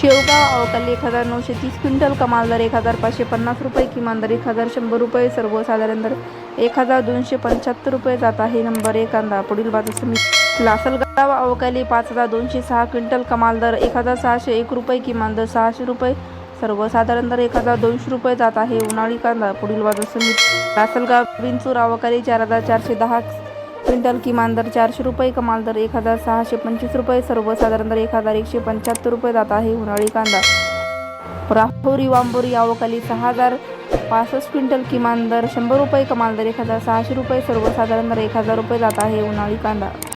शेवगाव अवकाल एक हजार नऊशे तीस क्विंटल कमाल दर एक हजार पाचशे पन्नास रुपये किमान दर एक हजार शंभर रुपये सर्वसाधारण दर एक हजार दोनशे पंच्याहत्तर रुपये जात आहे. नंबर एक कांदा पुढील बाजार समिती लासलगाव अवकाली पाच हजार दोनशे सहा क्विंटल कमाल दर एक हजार सहाशे एक रुपये किमान दर सहाशे रुपये सर्वसाधारण दर एक हजार दोनशे रुपये जात आहे. उन्हाळी कांदा पुढील बाजार समिती लासलगाव विंचूर अवकाली चार हजार चारशे दहा क्विंटल किमान दर चारशे रुपये कमाल दर एक हजार सहाशे पंचवीस रुपये सर्वसाधारण दर एक हजार एकशे पंच्याहत्तर रुपये जात आहे उन्हाळी कांदा. राहुरी वांबोरी यावकाली सहा हजार पासष्ट क्विंटल किमान दर शंभर रुपये कमाल दर एक हजार सहाशे रुपये सर्वसाधारण दर एक हजार रुपये जात आहे उन्हाळी कांदा.